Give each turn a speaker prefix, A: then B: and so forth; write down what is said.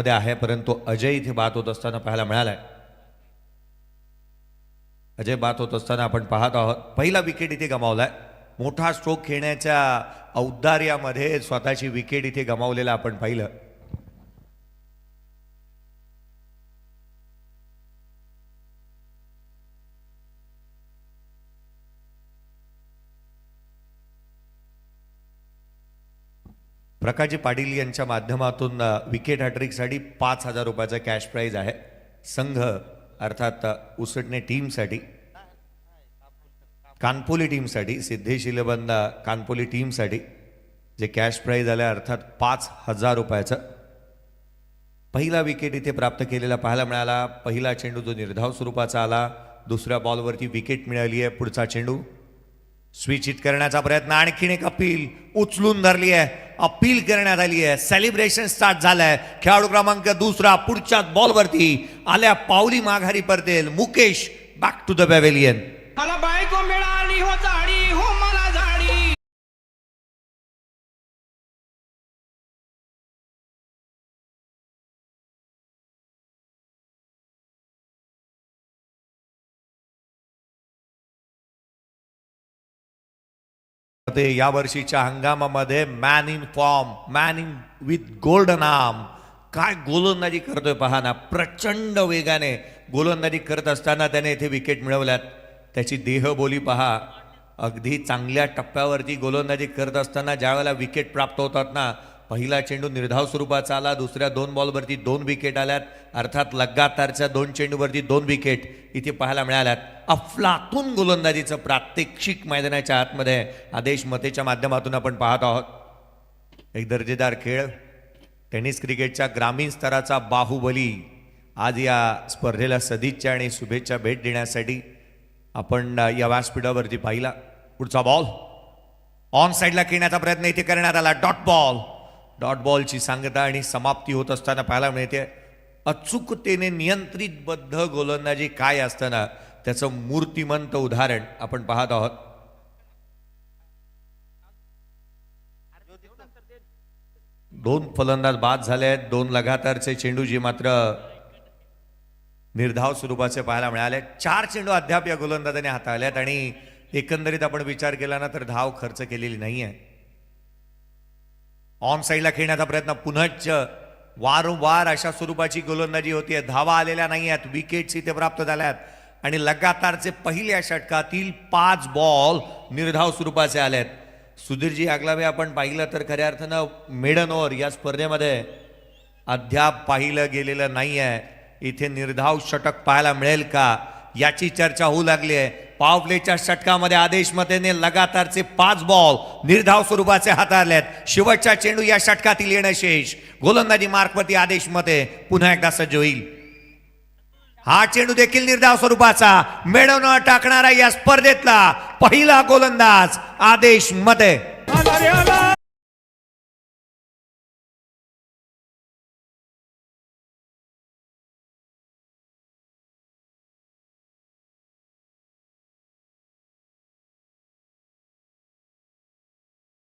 A: मध्ये आहे परंतु अजय इथे बात होत असताना पाहायला मिळालाय. अजय बात होत असताना आपण पाहत आहोत पहिला विकेट इथे गमावलाय. मोठा स्ट्रोक खेळण्याच्या औदार्यामध्ये स्वतःची विकेट इथे गमावलेला आपण पाहिलं. प्रकाशजी पाटील यांच्या माध्यमातून विकेट हॅट्रिकसाठी पाच हजार रुपयाचा कॅश प्राईज आहे. संघ अर्थात उसटणे टीमसाठी कानपोली टीमसाठी सिद्धेश इलेवन कानपोली टीमसाठी जे कॅश प्राईज आलं अर्थात पाच हजार रुपयाचं. पहिला विकेट इथे प्राप्त केलेला पाहायला मिळाला. पहिला चेंडू जो निर्धाव स्वरूपाचा आला दुसऱ्या बॉलवरती विकेट मिळाली आहे पुढचा चेंडू. स्विच करण्याचा प्रयत्न आणखीन एक अपील उचलून धरली आहे. अपील करण्यात आली आहे. सेलिब्रेशन स्टार्ट झालंय. खेळाडू क्रमांक दुसरा पुढच्याच बॉलवरती आल्या पावली माघारी परतेल Mukesh back to the pavilion
B: मला बायको मिळाली हो जाडी हो मला
A: या वर्षीच्या हंगामामध्ये man in form man in with golden arm काय गोलंदाजी करतोय पहा ना प्रचंड वेगाने गोलंदाजी करत असताना त्याने इथे विकेट मिळवल्यात. त्याची देहबोली पहा अगदी चांगल्या टप्प्यावरती गोलंदाजी करत असताना ज्यावेळेला विकेट प्राप्त होतात ना पहिला चेंडू निर्धाव स्वरूपाचा आला दुसऱ्या दोन बॉलवरती दोन विकेट आल्यात. अर्थात लगातारच्या दोन चेंडूवरती दोन विकेट इथे पाहायला मिळाल्यात. अफलातून गोलंदाजीचं प्रात्यक्षिक मैदानाच्या आतमध्ये आदेश मतेच्या माध्यमातून आपण पाहत आहोत. एक दर्जेदार खेळ. टेनिस क्रिकेटच्या ग्रामीण स्तराचा बाहुबली. आज या स्पर्धेला सदिच्छा आणि शुभेच्छा भेट देण्यासाठी आपण या व्यासपीठावरती पाहिला. पुढचा बॉल ऑन साईडला खेळण्याचा प्रयत्न इथे करण्यात आला. डॉट बॉल डॉट बॉलची सांगता आणि समाप्ती होत असताना पाहायला मिळते. अचूकतेने नियंत्रितबद्ध गोलंदाजी काय असताना त्याचं मूर्तिमंत उदाहरण आपण पाहत आहोत. दोन फलंदाज बाद झाले आहेत. दोन लगातारचे चेंडूजी मात्र निर्धाव स्वरूपाचे पाहायला मिळाले. चार चेंडू अद्याप या गोलंदाजाने हाताळल्यात आणि एकंदरीत आपण विचार केला ना तर धाव खर्च केलेली नाही आहे ऑन साईडला खेळण्याचा प्रयत्न पुनश्च वारंवार अशा स्वरूपाची गोलंदाजी होतीये. धावा आलेल्या नाही आहेत विकेट्स इथे प्राप्त झाल्यात. आणि लगातारचे पहिल्या षटकातील पाच बॉल निर्धाव स्वरूपाचे आले आहेत सुधीरजी आगलावे आपण पाहिलं तर खऱ्या अर्थानं मेडन ओव्हर या स्पर्धेमध्ये अद्याप पाहिलं गेलेलं नाही आहे इथे निर्धाव षटक पाहायला मिळेल का? याची चर्चा होऊ लागली आहे पावलेच्या षटकामध्ये आदेश मतेने लगातारचे पाच बॉल निर्धाव स्वरूपाचे हाताळल्यात शेवटचा चेंडू या षटकातील येणं शेष. गोलंदाजी मार्कवरती आदेश मते पुन्हा एकदा सज्ज होईल. हा चेंडू देखील निर्धाव स्वरूपाचा. मिळवणं टाकणारा या स्पर्धेतला पहिला गोलंदाज आदेश मते.
B: आला.